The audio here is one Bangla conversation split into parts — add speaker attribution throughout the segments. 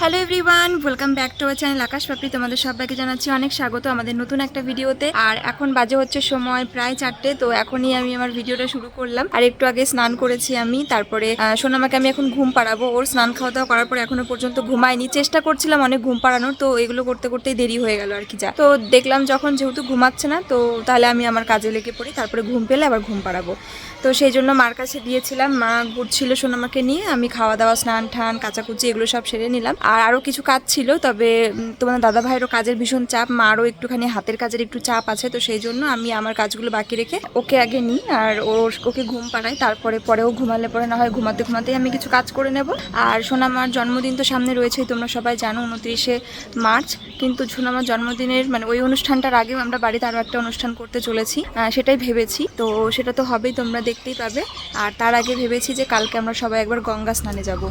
Speaker 1: Hello everyone welcome back to our channel Akash Papri তোমাদের সবাইকে জানাচ্ছি অনেক স্বাগত আমাদের নতুন একটা ভিডিওতে। আর এখন বাজে হচ্ছে সময় প্রায় চারটে, তো এখনই আমি আমার ভিডিওটা শুরু করলাম। আর একটু আগে স্নান করেছি আমি, তারপরে সোনামাকে আমি এখন ঘুম পাড়াবো। ওর স্নান খাওয়া দাওয়া করার পর এখনও পর্যন্ত ঘুমায়নি। চেষ্টা করছিলাম অনেক ঘুম পাড়ানোর, তো এগুলো করতে করতেই দেরি হয়ে গেল আর কি যা। তো দেখলাম যখন যেহেতু ঘুমাচ্ছে না, তো তাহলে আমি আমার কাজে লেগে পড়ি, তারপরে ঘুম পেলে আবার ঘুম পাড়াবো। তো সেই জন্য মার কাছে দিয়েছিলাম। মা ঘুরছিল সোনামাকে নিয়ে, আমি খাওয়া দাওয়া স্নান টান কাচাকুচি এগুলো সব সেরে নিলাম। আর আরও কিছু কাজ ছিল, তবে তোমার দাদা ভাইয়েরও কাজের ভীষণ চাপ, মারও একটুখানি হাতের কাজের একটু চাপ আছে, তো সেই জন্য আমি আমার কাজগুলো বাকি রেখে ওকে আগে নিই আর ওর ওকে ঘুম পাড়াই তারপরে, পরেও ঘুমালে পরে না হয় ঘুমাতে ঘুমাতেই আমি কিছু কাজ করে নেব। আর সোনামার জন্মদিন তো সামনে রয়েছেই তোমরা সবাই জানো, উনত্রিশে মার্চ। কিন্তু সোনামার জন্মদিনের মানে ওই অনুষ্ঠানটার আগেও আমরা বাড়িতে আরও একটা অনুষ্ঠান করতে চলেছি সেটাই ভেবেছি। তো সেটা তো হবেই, তোমরা দেখতেই পাবে। আর তার আগে ভেবেছি যে কালকে আমরা সবাই একবার গঙ্গা স্নানে যাব।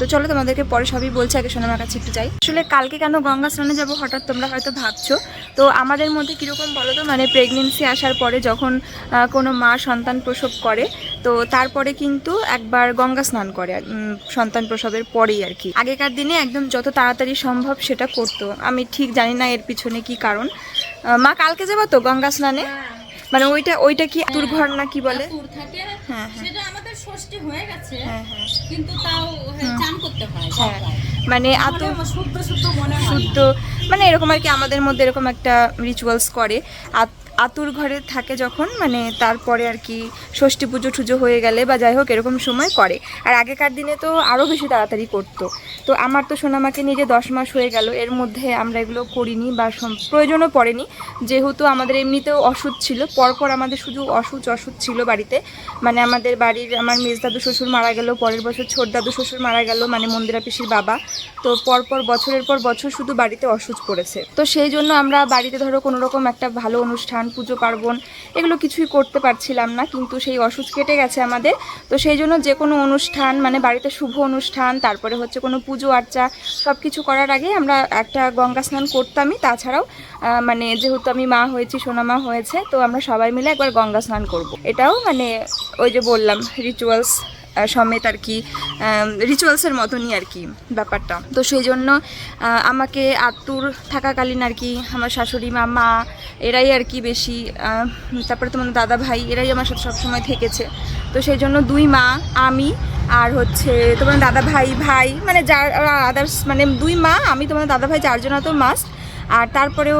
Speaker 1: তো চলো তোমাদেরকে পরে সবই বলছি, আগে সোনামার কাছে একটু যাই। আসলে কালকে কেন গঙ্গা স্নানে যাব হঠাৎ তোমরা হয়তো ভাবছ। তো আমাদের মধ্যে কীরকম বলো তো মানে প্রেগনেন্সি আসার পরে যখন কোনো মা সন্তান প্রসব করে, তো তারপরে কিন্তু একবার গঙ্গা স্নান করে সন্তান প্রসবের পরেই আর কি। আগেকার দিনে একদম যত তাড়াতাড়ি সম্ভব সেটা করতো। আমি ঠিক জানি না এর পিছনে কি কারণ। মা কালকে যাব তো গঙ্গা স্নানে? মানে ওইটা ওইটা কি দুর্ঘর না কি বলে?
Speaker 2: থাকে।
Speaker 1: হ্যাঁ হ্যাঁ।
Speaker 2: সেটা আমাদের ষষ্ঠী হয়ে গেছে
Speaker 1: হ্যাঁ হ্যাঁ।
Speaker 2: কিন্তু তাও হ্যাঁ, চান করতে হয়
Speaker 1: হ্যাঁ। মানে এত
Speaker 2: শুদ্ধ শুদ্ধ মনে হয়।
Speaker 1: শুদ্ধ মানে এরকম আর কি আমাদের মধ্যে এরকম একটা রিচুয়ালস করে। আত- আতুর ঘরে থাকে যখন মানে তারপরে আর কি ষষ্ঠী পুজো টুজো হয়ে গেলে বা যাই হোক এরকম সময় করে। আর আগেকার দিনে তো আরও বেশি তাড়াতাড়ি করতো। তো আমার তো সোনামাকে নিয়ে যে দশ মাস হয়ে গেল, এর মধ্যে আমরা এগুলো করিনি বা প্রয়োজনও পড়েনি। যেহেতু আমাদের এমনিতেও ওষুধ ছিল, পরপর আমাদের শুধু অসুচ অসুচ ছিল বাড়িতে। মানে আমাদের বাড়ির আমার মেজদাদু শ্বশুর মারা গেল, পরের বছর ছোট দাদু শ্বশুর মারা গেল মানে মন্দিরা পিসির বাবা। তো পরপর বছরের পর বছর শুধু বাড়িতে অসুচ পড়েছে। তো সেই জন্য আমরা বাড়িতে ধরো কোনো রকম একটা ভালো অনুষ্ঠান পুজো পার্বণ, এগুলো কিছুই করতে পারছিলাম না, কিন্তু সেই অসুচ কেটে গেছে আমাদের। তো সেই জন্য যে কোনো অনুষ্ঠান মানে বাড়িতে শুভ অনুষ্ঠান, তারপরে হচ্ছে কোনো পুজো আর্চা সব কিছু করার আগে আমরা একটা গঙ্গা স্নান করতামই। তাছাড়াও মানে যেহেতু আমি মা হয়েছি, সোনামা হয়েছে, তো আমরা সবাই মিলে একবার গঙ্গা স্নান করব। এটাও মানে ওই যে বললাম রিচুয়ালস সমেত আর কি রিচুয়ালসের মতনই আর কি ব্যাপারটা। তো সেই জন্য আমাকে আতুর থাকাকালীন আর কি আমার শাশুড়ি মা মা, এরাই আর কি বেশি তারপরে তোমার দাদা ভাই, এরাই আমার সাথে সবসময় থেকেছে। তো সেই জন্য দুই মা, আমি আর হচ্ছে তোমার দাদা ভাই ভাই মানে যার আদার্স মানে দুই মা, আমি তোমার দাদা ভাই, চারজন তো মাস্ট আর তারপরেও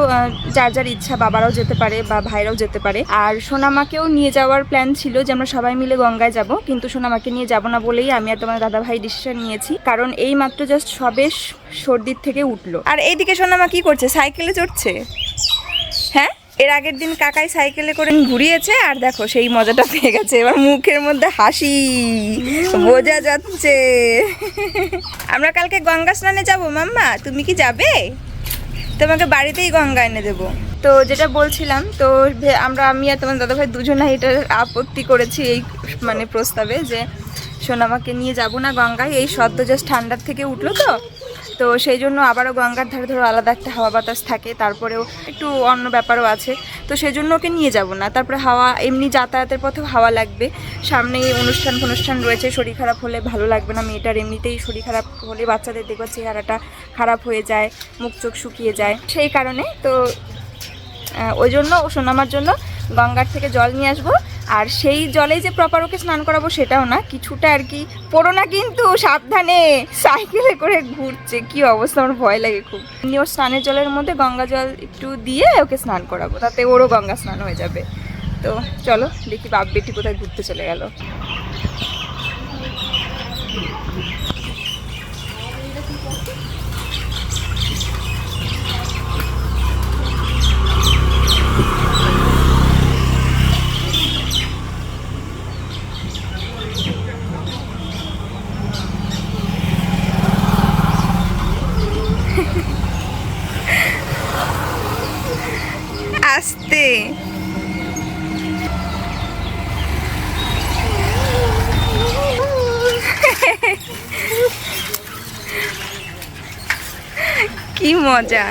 Speaker 1: যার যার ইচ্ছা বাবারাও যেতে পারে বা ভাইরাও যেতে পারে। আর সোনামাকেও নিয়ে যাওয়ার প্ল্যান ছিল যে আমরা সবাই মিলে গঙ্গায় যাব, কিন্তু সোনামাকে নিয়ে যাব না বলেই আমি আর তোমার দাদা ভাই ডিসিশন নিয়েছি। কারণ এই মাত্র জাস্ট সবে সর্দির থেকে উঠল। আর এইদিকে সোনামা কি করছে? সাইকেলে চড়ছে? হ্যাঁ? এর আগের দিন কাকাই সাইকেলে করে ঘুরিয়েছে, আর দেখো সেই মজাটা পেয়ে গেছে। এবার মুখের মধ্যে হাসি, বোঝা যাচ্ছে। আমরা কালকে গঙ্গা স্নানে যাব মাম্মা, তুমি কি যাবে? তোমাকে বাড়িতেই গঙ্গা এনে দেবো। তো যেটা বলছিলাম, তো আমরা, আমি আর তোমার দাদাভাই দুজনে এটা আপত্তি করেছি এই মানে প্রস্তাবে যে সোনামাকে নিয়ে যাব না গঙ্গায়। এই সদ্য জাস্ট ঠান্ডার থেকে উঠল তো। তো সেই জন্য আবারও গঙ্গার ধারে ধরো আলাদা একটা হাওয়া বাতাস থাকে, তারপরেও একটু অন্য ব্যাপারও আছে। তো সেই জন্য ওকে নিয়ে যাব না। তারপরে হাওয়া, এমনি যাতায়াতের পথেও হাওয়া লাগবে। সামনে অনুষ্ঠান ফনুষ্ঠান রয়েছে, শরীর খারাপ হলে ভালো লাগবে না মেয়েটার। এমনিতেই শরীর খারাপ হলে বাচ্চাদের দেখব চেহারাটা খারাপ হয়ে যায়, মুখ চোখ শুকিয়ে যায়। সেই কারণে তো ওই জন্য, ও সোনামার জন্য গঙ্গার থেকে জল নিয়ে আসব। আর সেই জলে যে প্রপার ওকে স্নান করাবো সেটাও না, কিছুটা আর কি। পড়ো না কিন্তু, সাবধানে। সাইকেলে করে ঘুরছে, কি অবস্থা, আমার ভয় লাগে খুব। ওর স্নানের জলের মধ্যে গঙ্গা জল একটু দিয়ে ওকে স্নান করাবো, তাতে ওরও গঙ্গা স্নান হয়ে যাবে। তো চলো, দেখি বাপ বেটি কোথায় ঘুরতে চলে গেল। কি মজা।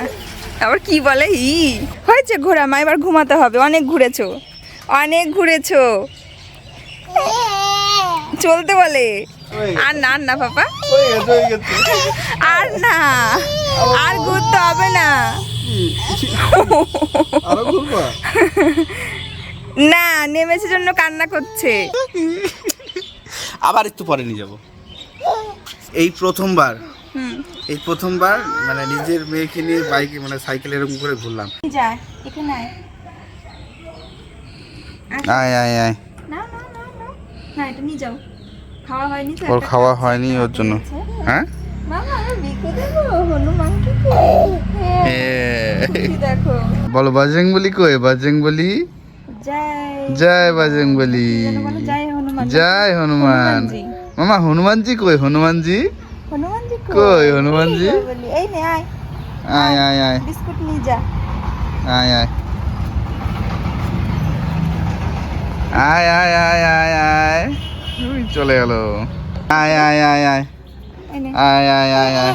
Speaker 1: আবার কি বলে? ই। হয়েছে ঘোরা মা এবার ঘুমাতে হবে। অনেক ঘুরেছো। অনেক ঘুরেছো। চলতে বলে। আর না আর না পাপা। আর না আর ঘুরতে হবে না।
Speaker 3: আরও ঘুরবা?
Speaker 1: না নেমেছে জন্য কান্না করছে।
Speaker 3: আবার একটু পরে নিয়ে যাব। এই প্রথমবার এই প্রথমবার মানে নিজের মেয়েকে নিয়ে বাইকে মানে সাইকেল এরকম করে ঘুরলাম।
Speaker 1: যা এখানে আয়।
Speaker 3: আয়। আয় আয়
Speaker 1: না না না না। না এটা নিয়ে যাও। খাওয়া হয়নি তো
Speaker 3: ওর খাওয়া হয়নি ওর জন্য। হ্যাঁ?
Speaker 1: মামা আমি বিকে দেবো হনুমানকে হ্যাঁ
Speaker 3: বলো বাজরং বলি কই? বজরং বলি?
Speaker 1: জয়।
Speaker 3: বজরং বলি।
Speaker 1: জয় হনুমান।
Speaker 3: মামা হনুমানজি কই? হনুমানজি?
Speaker 1: হনুমানজি
Speaker 3: কই? হনুমানজি?
Speaker 1: এই নে আয়।
Speaker 3: আয় আয় আয়
Speaker 1: বিস্কুট নিয়ে যা।
Speaker 3: আয় আয়। আয় আয় আয় আয় আয়। চলে গেল। আয় আয় আয় আয়। আয় আয় আয় আয়।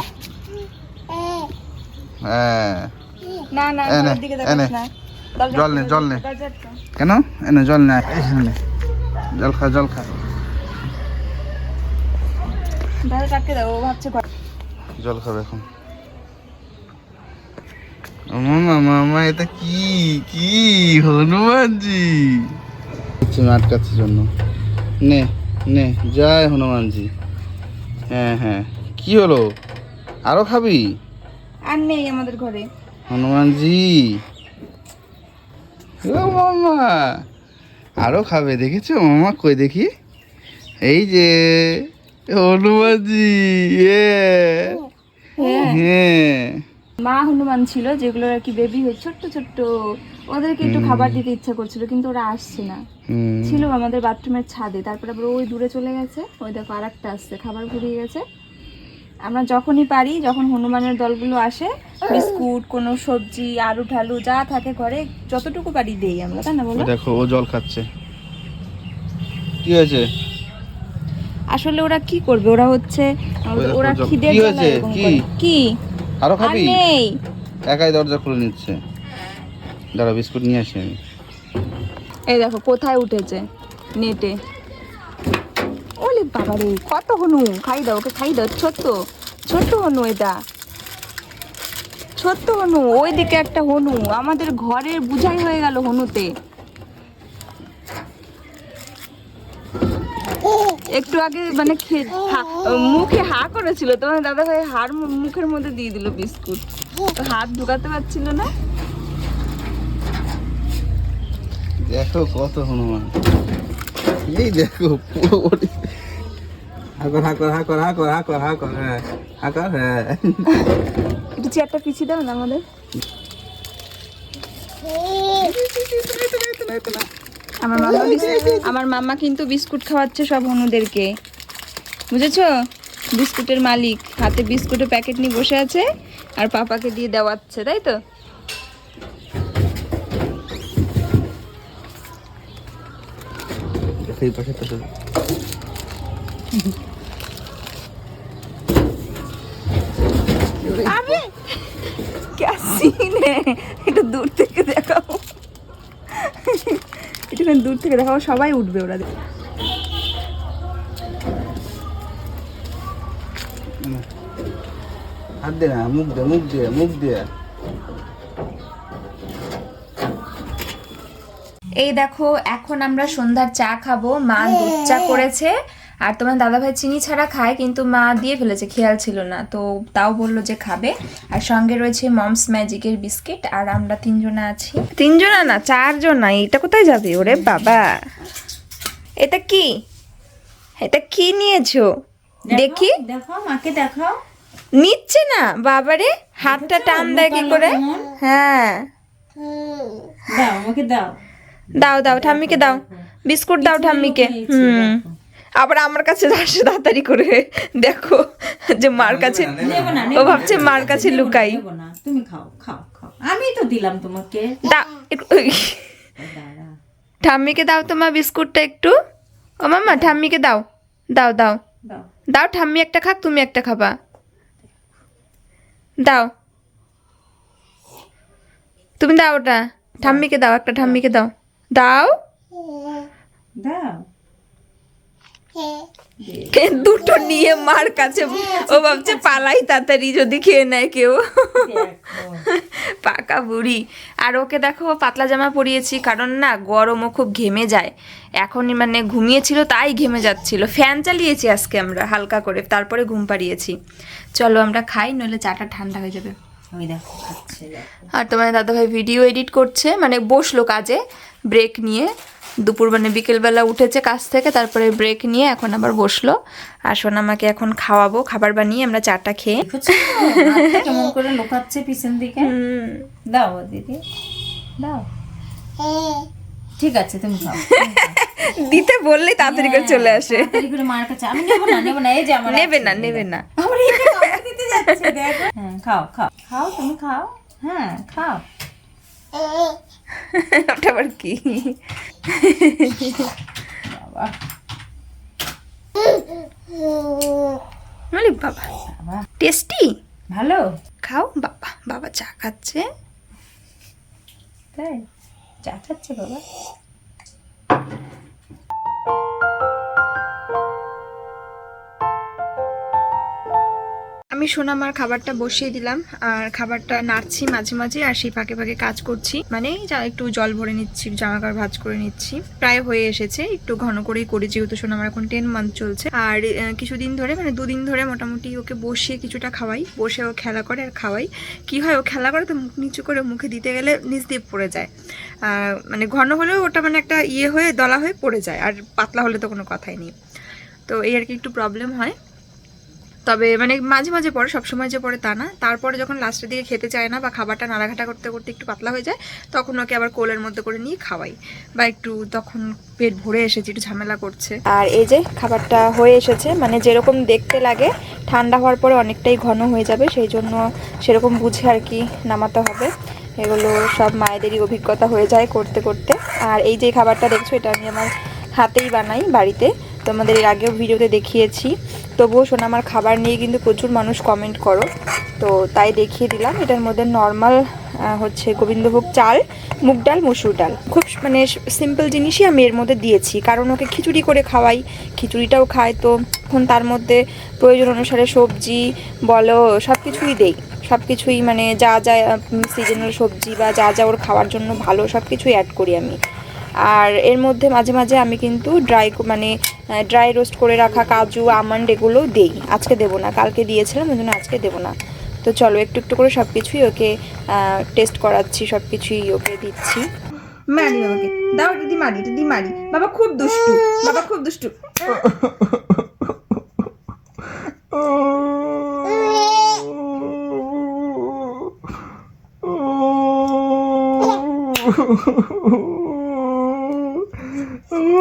Speaker 3: হ্যাঁ।
Speaker 1: না না দিকে দেখাস না।
Speaker 3: জল নে, জল নে। কেন? এনে জল নে জল খা জল খা। জল খাবে এখন। মামা মামা এটা কি? কি? হনুমানজি। আটকাচ্ছি জন্য। নে নে জয় হনুমানজি। হ্যাঁ হ্যাঁ। কি হলো? আরও খাবি?
Speaker 1: আর নেই আমাদের ঘরে।
Speaker 3: হনুমানজি। ও মামা আরও খাবে দেখেছ? মামা কই দেখি? এই যে হনুমানজি
Speaker 1: হ্যাঁ।
Speaker 3: হ্যাঁ।
Speaker 1: মা হনুমান ছিল যেগুলো আর কি বেবি হয়ে ছোট্ট ছোট্ট। ওদেরকে একটু খাবার দিতে ইচ্ছা করছিল কিন্তু ওরা আসছে না। ছিল আমাদের বাথরুমের ছাদে তারপরে আবার ওই দূরে চলে গেছে। ওই দেখো আর একটা আসছে খাবার ঘুরিয়ে গেছে। আমরা যখনই পারি যখন হনুমানের দলগুলো আসে বিস্কুট কোনো সবজি আলু ঠালু যা থাকে ঘরে যতটুকু পারি দেই আমরা তাই না বলো?
Speaker 3: দেখো ও জল খাচ্ছে। কি হয়েছে?
Speaker 1: আসলে ওরা কি করবে? ওরা হচ্ছে ওরা খিদে
Speaker 3: কি হয়েছে? কি?
Speaker 1: কি? আরও
Speaker 3: খাবি?
Speaker 1: নেই।
Speaker 3: একাই দরজা খুলে নিচ্ছে। দাঁড়া বিস্কুট নিয়ে আসি আমি।
Speaker 1: এই দেখো কোথায় উঠেছে নেটে? ওলে বাবা রে কত হনু? খাই দাও ওকে খাই দাও। ছোট্ট ছোট্ট হনু এটা। ছোট্ট হনু ওই দিকে একটা হনু। আমাদের ঘরের বুঝাই হয়ে গেল হনুতে। একটু আগে মানে মুখে হা করেছিল তোমার দাদা ভাই হার মুখের মধ্যে দিয়ে দিল বিস্কুট। হাত ঢুকাতে পারছিল না।
Speaker 3: দেখো কত হনুমান। এই দেখো। হাকর হাকর হাকর হাকর হাকর হাকর হ্যাঁ হাকর হ্যাঁ।
Speaker 1: একটু চেয়ারটা পিছিয়ে দাও না আমাদের। আমার মামা আমার মামা কিন্তু বিস্কুট খাওয়াচ্ছে সব অনুদেরকে বুঝেছ? বিস্কুটের মালিক। হাতে বিস্কুটের প্যাকেট নিয়ে বসে আছে আর পাপাকে দিয়ে দেওয়াচ্ছে তাই তো?
Speaker 3: এই পাশে
Speaker 1: চিনে একটু দূর থেকে একটুখানি দূর থেকে সবাই উঠবে ওরা
Speaker 3: হাত দে না মুখ দে মুখ দে মুখ দে।
Speaker 1: এই দেখো এখন আমরা সন্ধ্যার চা খাব। মা দুধ চা হ্যাঁ। করেছে। আর তোমার দাদাভাই চিনি ছাড়া খায় কিন্তু মা দিয়ে ফেলেছে খেয়াল ছিল না। তো তাও বলল যে খাবে। আর সঙ্গে রয়েছে মমস ম্যাজিকের বিস্কিট আর আমরা তিনজনা আছি। তিনজনা না চারজনা এটা কোথায় যাবে? ওরে বাবা। এটা কি? এটা কি নিয়েছো? দেখি
Speaker 2: দেখো। মাকে দেখাও।
Speaker 1: নিচ্ছে না? বাবারে হাতটা টান দেয় কি করে? হ্যাঁ।
Speaker 2: দাও দাও।
Speaker 1: দাও দাও ঠাম্মিকে দাও। বিস্কুট দাও ঠাম্মিকে। হুম। আবার আমার কাছে আসে তাড়াতাড়ি করে। দেখো যে মার কাছে
Speaker 2: না
Speaker 1: ও ভাবছে মার কাছে লুকাই।
Speaker 2: তুমি খাও খাও খাও। আমি তো দিলাম তোমাকে।
Speaker 1: দাও একটু- ওই, ঠাম্মিকে দাও তোমার বিস্কুটটা একটু। ও মাম্মা ঠাম্মিকে দাও। দাও দাও।
Speaker 2: দাও।
Speaker 1: দাও ঠাম্মি একটা খাক তুমি একটা খাবা। দাও। তুমি দাও ওটা। ঠাম্মিকে দাও একটা ঠাম্মিকে দাও। দাও।
Speaker 2: দাও।
Speaker 1: দুটো নিয়ে মার কাছে? ও ভাবছে পালাই তাড়াতাড়ি যদি খেয়ে নেয় কেউ। পাকা বুড়ি। আর ওকে দেখো পাতলা জামা পরিয়েছি কারণ না গরমও খুব ঘেমে যায়। এখনই মানে ঘুমিয়েছিল তাই ঘেমে যাচ্ছিল। ফ্যান চালিয়েছি আজকে আমরা হালকা করে। তারপরে ঘুম পাড়িয়েছি। চলো আমরা খাই নইলে চাটা ঠান্ডা হয়ে যাবে। আর তোমার দাদাভাই ভিডিও এডিট করছে মানে বসল কাজে ব্রেক নিয়ে। দুপুর মানে বিকেলবেলা উঠেছে কাজ থেকে তারপরে ব্রেক নিয়ে এখন আবার বসল। আর আমাকে এখন খাওয়াবো খাবার বানিয়ে আমরা চাটা খেয়ে।
Speaker 2: কেমন করে লুকাচ্ছে পিছন দিকে? দাও দিদি। দাও। ঠিক আছে তুমি খাও।
Speaker 1: দিতে বললেই তাড়াতাড়ি করে চলে আসে।
Speaker 2: মার কাছে। আমি নেব না নেব না এই যে আমার
Speaker 1: নেবে না নেবে না।
Speaker 2: দিতে যাচ্ছে দেখো। হ্যাঁ খাও খাও। খাও তুমি খাও। হ্যাঁ খাও।
Speaker 1: ওটা আবার কি?
Speaker 2: বাবা।
Speaker 1: বাবা।
Speaker 2: বাবা।
Speaker 1: টেস্টি?
Speaker 2: ভালো।
Speaker 1: খাও। বাবা বাবা চা খাচ্ছে।
Speaker 2: তাই? চা খাচ্ছে বাবা?
Speaker 1: আমি সোনামার খাবারটা বসিয়ে দিলাম। আর খাবারটা নাড়ছি মাঝে মাঝে, আর সেই ফাঁকে ফাঁকে কাজ করছি। মানে একটু জল ভরে নিচ্ছি জামা কাপড় ভাজ করে নিচ্ছি। প্রায় হয়ে এসেছে, একটু ঘন করেই করি, যেহেতু সোনামার এখন টেন মান্থ চলছে। আর কিছুদিন ধরে মানে দুদিন ধরে মোটামুটি ওকে বসিয়ে কিছুটা খাওয়াই। বসে ও খেলা করে আর খাওয়াই। কি হয়, ও খেলা করে তো মুখ নিচু করে মুখে দিতে গেলে নিচ দিয়ে পড়ে যায়। মানে ঘন হলেও ওটা মানে একটা ইয়ে হয়ে, দলা হয়ে পড়ে যায়। আর পাতলা হলে তো কোনো কথাই নেই। তো এই আর কি একটু প্রবলেম হয়। তবে মানে মাঝে মাঝে পড়ে সবসময় যে পড়ে তা না। তারপরে যখন লাস্টের দিকে খেতে চায় না বা খাবারটা নাড়াঘাটা করতে করতে একটু পাতলা হয়ে যায়, তখন ওকে আবার কোলের মধ্যে করে নিয়ে খাওয়াই। বা একটু তখন পেট ভরে এসেছে, একটু ঝামেলা করছে। আর এই যে খাবারটা হয়ে এসেছে মানে যেরকম দেখতে লাগে, ঠান্ডা হওয়ার পরে অনেকটাই ঘন হয়ে যাবে, সেই জন্য সেরকম বুঝে আর কি নামাতে হবে। এগুলো সব মায়েদেরই অভিজ্ঞতা হয়ে যায় করতে করতে। আর এই যে খাবারটা দেখছ, এটা আমি আমার হাতেই বানাই বাড়িতে। তোমাদের এর আগেও ভিডিওতে দেখিয়েছি। তবুও শোনা আমার খাবার নিয়ে কিন্তু প্রচুর মানুষ কমেন্ট করো। তো তাই দেখিয়ে দিলাম। এটার মধ্যে নর্মাল হচ্ছে গোবিন্দভোগ চাল, মুগ ডাল, মসুর ডাল। খুব মানে সিম্পল জিনিসই আমি এর মধ্যে দিয়েছি। কারণ ওকে খিচুড়ি করে খাওয়াই, খিচুড়িটাও খায় তো। এখন তার মধ্যে প্রয়োজন অনুসারে সবজি বলো সব কিছুই দেই। সব কিছুই মানে যা যা সিজনাল সবজি বা যা যা ওর খাওয়ার জন্য ভালো সব কিছুই অ্যাড করি আমি। আর এর মধ্যে মাঝে মাঝে আমি কিন্তু ড্রাই মানে ড্রাই রোস্ট করে রাখা কাজু আমন্ড এগুলো দেই। আজকে দেবো না কালকে দিয়েছিলাম ওই জন্য আজকে দেবো না। তো চলো একটু একটু করে সব কিছুই ওকে টেস্ট করাচ্ছি সব কিছুই ওকে দিচ্ছি। মারি বাবাকে। দাও দিদি মারি দিদি মারি। বাবা খুব দুষ্টু বাবা খুব দুষ্টু।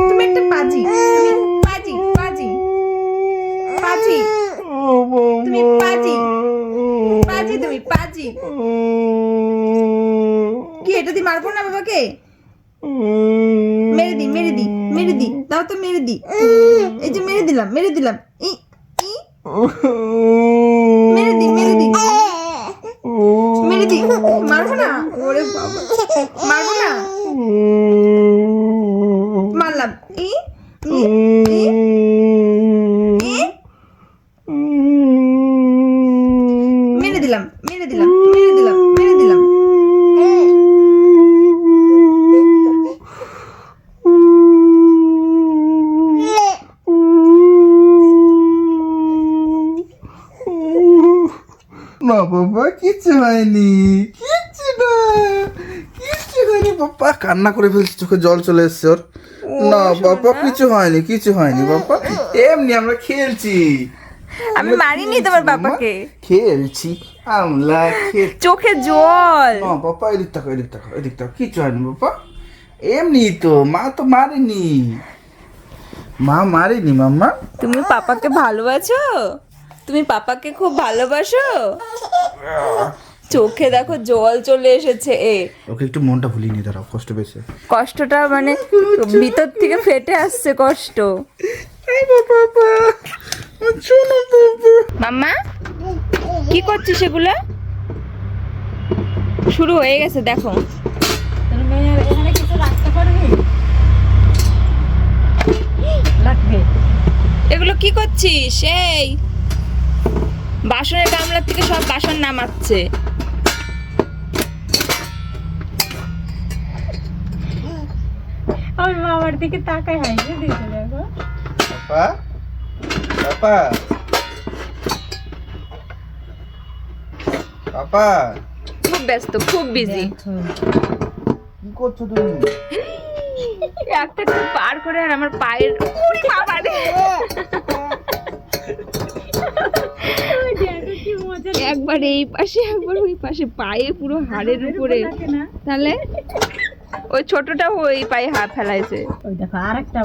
Speaker 1: তুমি একটা পাজি তুমি পাজি পাজি পাজি তুমি পাজি পাজি পাজি কি এটা দিয়ে মারবো না বাবাকে? মেরে দি মেরে দি মেরে দি। দাও তো মেরে দি। এই যে মেরে দিলাম মেরে দিলাম। ই ই। মেরে দি মেরে দি। মেরে দি। মারবো না? ওরে বাবা। মারবো না মারলাম ই ই ই ই মেরে দিলাম মেরে দিলাম মেরে দিলাম মেরে দিলাম
Speaker 3: না বাবা কিচ্ছু হয়নি কিচ্ছু না কিচ্ছু হয়নি। বাবা কান্না করে ফেলছে চোখে জল চলে এসছে ওর। না বাবা কিছু হয়নি কিছু হয়নি বাবা। এমনি আমরা খেলছি।
Speaker 1: আমি মারিনি তোমার বাবাকে।
Speaker 3: খেলছি আমরা খেল
Speaker 1: চোখে জল।
Speaker 3: না বাবা এদিক তাকো এদিক তাকো এদিক তাকো কিচ্ছু হয়নি বাবা। এমনি তো মা তো মারেনি। মা মারেনি মাম্মা।
Speaker 1: তুমি পাপাকে ভালোবাসো? তুমি পাপাকে খুব ভালোবাসো? চোখে দেখো জল চলে এসেছে এ।
Speaker 3: ওকে একটু মনটা ভুলিয়ে নিয়ে দাঁড়াও কষ্ট পেয়েছে।
Speaker 1: কষ্টটা মানে ভিতর থেকে ফেটে আসছে কষ্ট। মাম্মা কি করছিস এগুলো? শুরু হয়ে গেছে দেখো।
Speaker 2: এখানে কিছু রাখতে পারবি? লাগবে
Speaker 1: এগুলো কি করছিস? এই। বাসনের গামলার থেকে সব বাসন নামাচ্ছে।
Speaker 2: আমার বাবার দিকে
Speaker 3: পাপা পাপা পাপা
Speaker 1: খুব ব্যস্ত খুব বিজি
Speaker 3: কি করছ তুমি?
Speaker 1: একটা পার করে আর আমার পায়ের বাবা একবার এই পাশে একবার ওই পাশে। পায়ে পুরো হাড়ের উপরে। তাহলে ওই ছোটটা ওই পায়ে হাত ফেলাইছে।
Speaker 2: ওই দেখো আরেকটা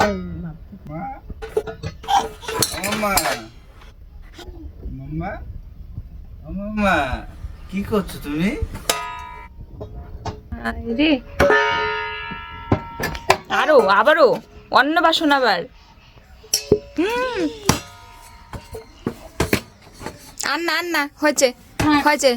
Speaker 3: কি করছ তুমি?
Speaker 1: রে। আরও আবারও অন্য বাসন আবার। হুম। আর না আর না হয়েছে হয়েছে